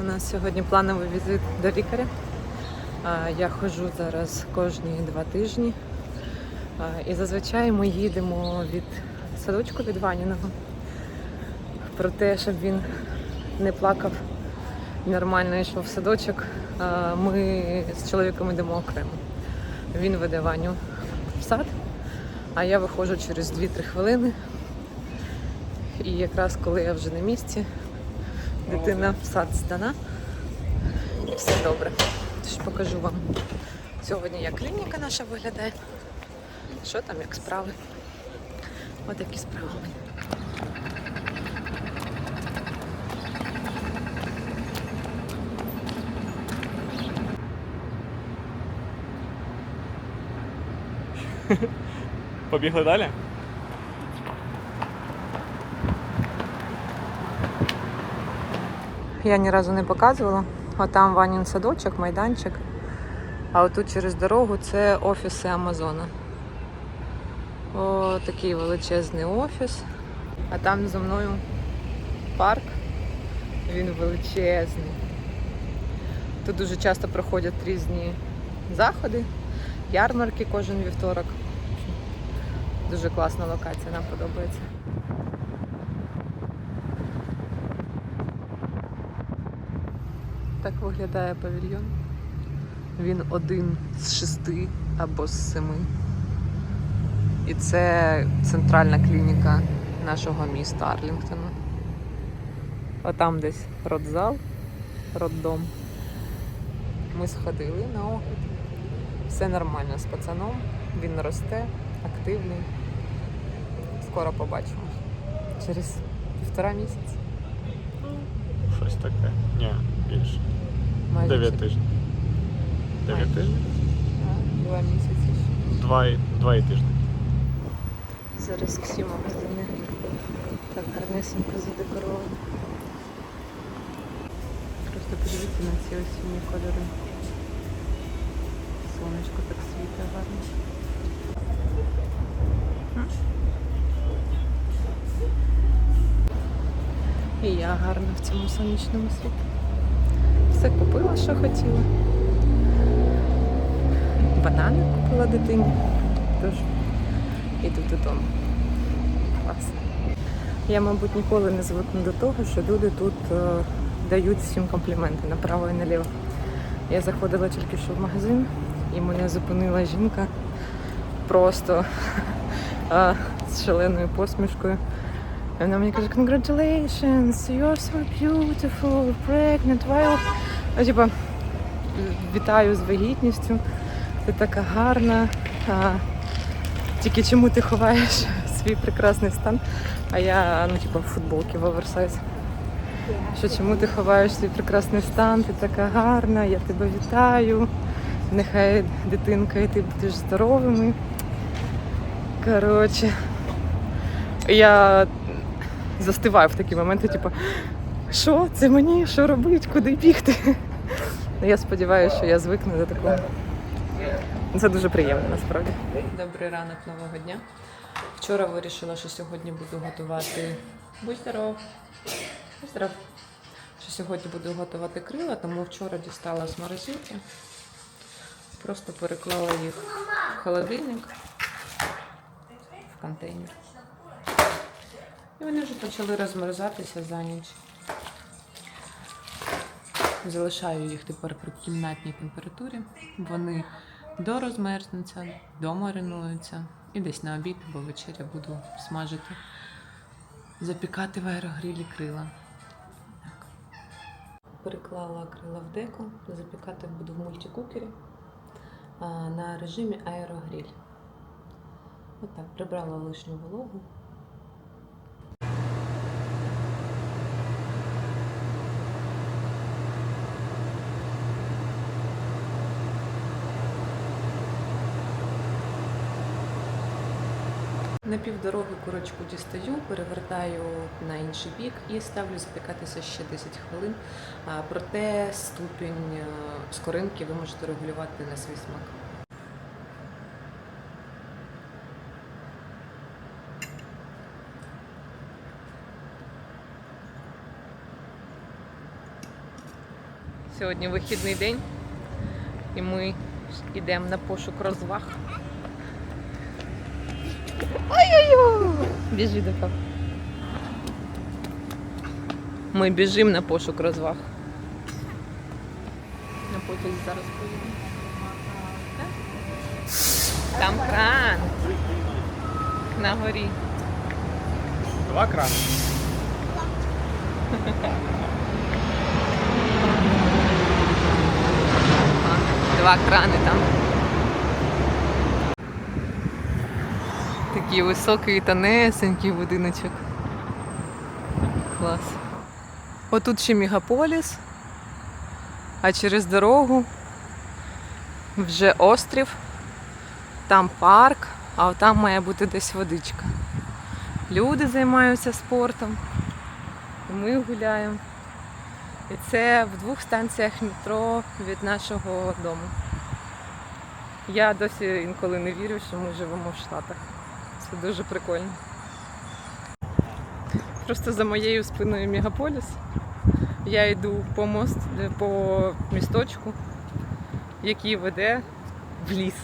У нас сьогодні плановий візит до лікаря. Я ходжу зараз кожні два тижні. І зазвичай ми їдемо від садочку від Ваніного про те, щоб він не плакав нормально йшов в садочок. Ми з чоловіком йдемо окремо. Він веде Ваню в сад, а я виходжу через 2-3 хвилини. І якраз коли я вже на місці, дитина в сад здана. І все добре. Тож покажу вам сьогодні, як клініка наша виглядає. Що там, як справи? Ось такі справи. Побігли далі? Я ні разу не показувала. Отам Ванін садочок, майданчик. А отут через дорогу це офіси Амазона. О, такий величезний офіс. А там за мною парк. Він величезний. Тут дуже часто проходять різні заходи, ярмарки кожен вівторок. Дуже класна локація, нам подобається. Так виглядає павільйон. Він один з шести або з семи. І це центральна клініка нашого міста Арлінгтона. Отам десь родзал, роддом. Ми сходили на огляд. Все нормально з пацаном. Він росте, активний. Скоро побачимо. Через півтора місяці. Щось таке. Ні, більше. Майже Дев'ять через- тижнів. Дев'ять Майже. тижнів? А, Два місяці ще. Два, і- два і тижні. Зараз Ксіма мене так гарнесенько задекоровано. Просто подивіться на ці осінні кольори. Сонечко так світле гарно. І я гарна в цьому сонячному світі. Все купила, що хотіла. Банани купила дитині. Тож іду додому. Клас. Я, мабуть, ніколи не звикну до того, що люди тут е, дають всім компліменти направо і наліво. Я заходила тільки що в магазин, і мене зупинила жінка просто е, з шаленою посмішкою. І вона мені каже, congratulations, you're so beautiful, pregnant, while... Ну, типа, вітаю з вагітністю, ти така гарна. А, тільки чому ти ховаєш свій прекрасний стан? А я, ну, типу, в футболці в оверсайз. Що чому ти ховаєш свій прекрасний стан? Ти така гарна, я тебе вітаю. Нехай дитинка і ти будеш здоровими. Коротше, я застиваю в такі моменти, типу, що це мені? Що робити? Куди бігти? Ну, я сподіваюся, що я звикну до такого. Це дуже приємно насправді. Добрий ранок нового дня. Вчора вирішила, що сьогодні буду готувати. Будь здоров. Будь здоров. Що сьогодні буду готувати крила, тому вчора дістала з морозилки. Просто переклала їх в холодильник в контейнер. І вони вже почали розмерзатися за ніч. Залишаю їх тепер при кімнатній температурі. Вони дорозмерзнуться, домаринуються і десь на обід або вечеря буду смажити, запікати в аерогрилі крила. Так. Переклала крила в деко, запікати буду в мультикукері на режимі аерогриль. Отак, прибрала лишню вологу. На півдороги курочку дістаю, перевертаю на інший бік і ставлю запікатися ще 10 хвилин. Проте ступінь е, скоринки ви можете регулювати на свій смак. Сьогодні вихідний день, і ми йдемо на пошук розваг. Біжи до папи. Ми біжимо на пошук розваг. На потязі зараз поїдемо. Там кран. На горі. Два крани. Два крани там. Такий високий тонесенький будиночок. Клас. Отут ще мегаполіс, а через дорогу вже острів, там парк, а там має бути десь водичка. Люди займаються спортом, ми гуляємо. І це в двох станціях метро від нашого дому. Я досі інколи не вірю, що ми живемо в Штатах. Це дуже прикольно. Просто за моєю спиною мегаполіс. Я йду по мост, по місточку, який веде в ліс.